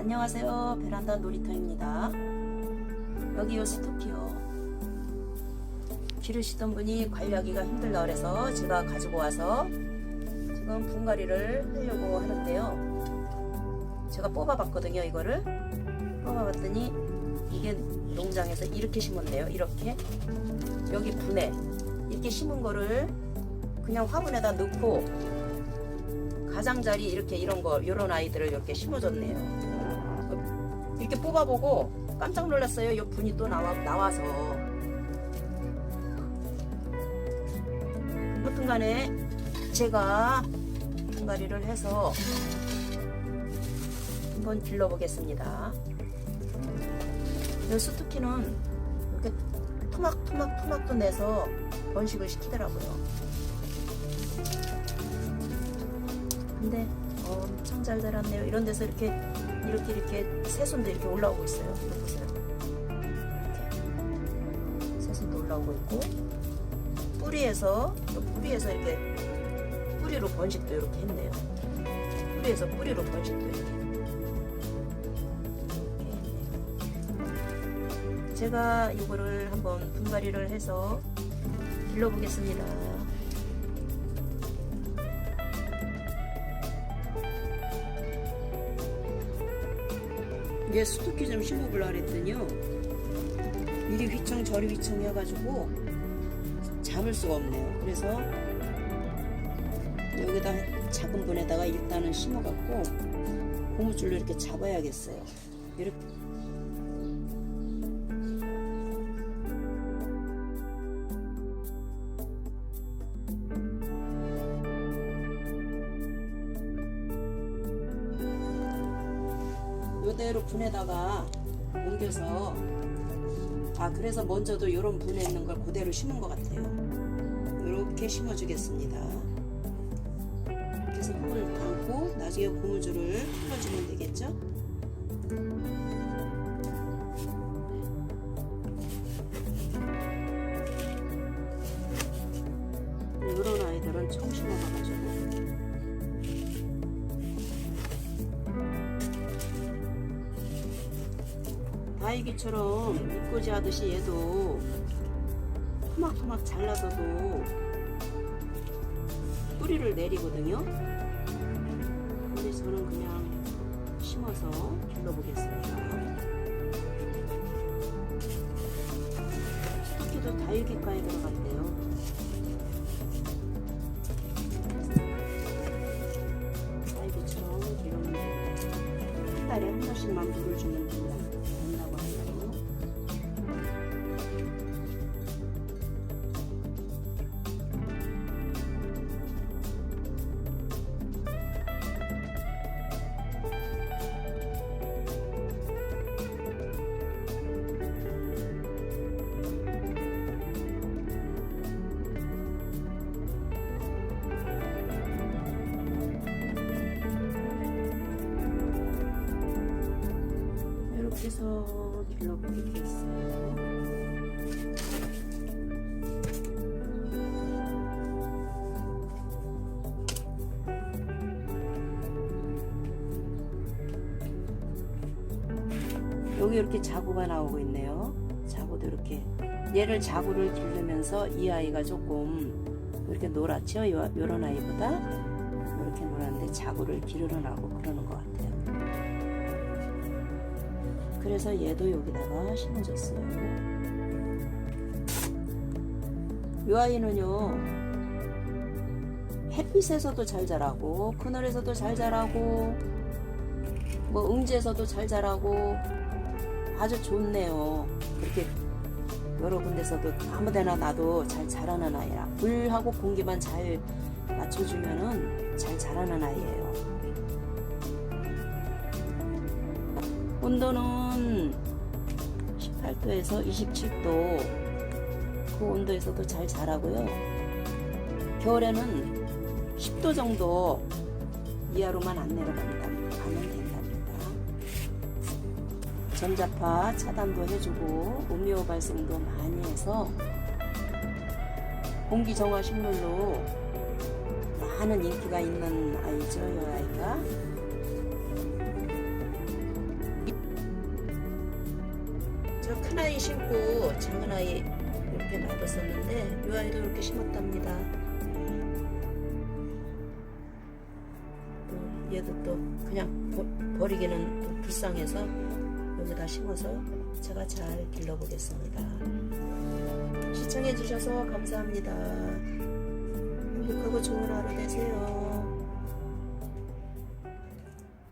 안녕하세요. 베란다 놀이터입니다. 여기 요 스토키요. 기르시던 분이 관리하기가 힘들다 그래서 제가 가지고 와서 지금 분갈이를 하려고 하는데요. 제가 뽑아봤거든요, 이거를. 뽑아봤더니 이게 농장에서 이렇게 심었네요. 이렇게. 여기 분에 이렇게 심은 거를 그냥 화분에다 넣고 가장자리 이렇게 이런 거 이런 아이들을 이렇게 심어줬네요. 이렇게 뽑아보고 깜짝 놀랐어요. 이 분이 또 나와 나와서. 하여튼간에 제가 분갈이를 해서 한번 길러보겠습니다. 이 수투키는 이렇게 토막토막 토막도 내서 번식을 시키더라고요. 근데 엄청 잘 자랐네요. 이런 데서 이렇게 이렇게 이렇게 새순도 이렇게 올라오고 있어요. 보세요. 이렇게 새순도 올라오고 있고 뿌리에서 또 뿌리에서 이렇게 뿌리로 번식도 이렇게 했네요. 뿌리에서 뿌리로 번식도 이렇게. 제가 이거를 한번 분갈이를 해서 길러보겠습니다. 이제 수도키 좀 심어보려 그랬더니요. 이리 휘청 저리 휘청 해가지고 잡을 수가 없네요. 그래서 여기다 작은 분에다가 일단은 심어갖고 고무줄로 이렇게 잡아야겠어요. 이렇게 요대로 분에다가 옮겨서 아 그래서 먼저도 이런 분에 있는 걸 그대로 심은 것 같아요. 이렇게 심어 주겠습니다. 그래서 흙을 담고 나중에 고무줄을 풀어주면 되겠죠? 이런 아이들은 처음 심어봐가지고 다이기처럼 입꼬지 하듯이 얘도 토막토막 잘라서도 뿌리를 내리거든요. 근데 저는 그냥 심어서 길러보겠습니다. 스토키도 다육이과에 들어갔대요. 다육이처럼 이런 한 달에 한 번씩만 물을 주면 된다 이렇게 해서 길러보겠어요. 여기 이렇게 자구가 나오고 있네요. 자구도 이렇게 얘를 자구를 기르면서 이 아이가 조금 이렇게? 요, 요런 아이보다 이렇게 노란데 자구를 기르러 나고 그러는 것 같아요. 그래서 얘도 여기다가 심어줬어요. 이 아이는요, 햇빛에서도 잘 자라고, 그늘에서도 잘 자라고, 뭐 응지에서도 잘 자라고, 아주 좋네요. 그렇게 여러 군데서도 아무데나 놔도 잘 자라는 아이라. 물하고 공기만 잘 맞춰주면은 잘 자라는 아이예요. 온도는 18도에서 27도 그 온도에서도 잘 자라고요. 겨울에는 10도 정도 이하로만 안 내려간다 가면 된답니다. 전자파 차단도 해주고 음료 발생도 많이 해서 공기 정화 식물로 많은 인기가 있는 아이죠, 이 아이가. 큰 아이 심고 작은 아이 이렇게 놔뒀었는데 이 아이도 이렇게 심었답니다. 또 얘도 또 그냥 버, 버리기는 또 불쌍해서 여기다 심어서 제가 잘 길러보겠습니다. 시청해주셔서 감사합니다. 행복하고 좋은 하루 되세요.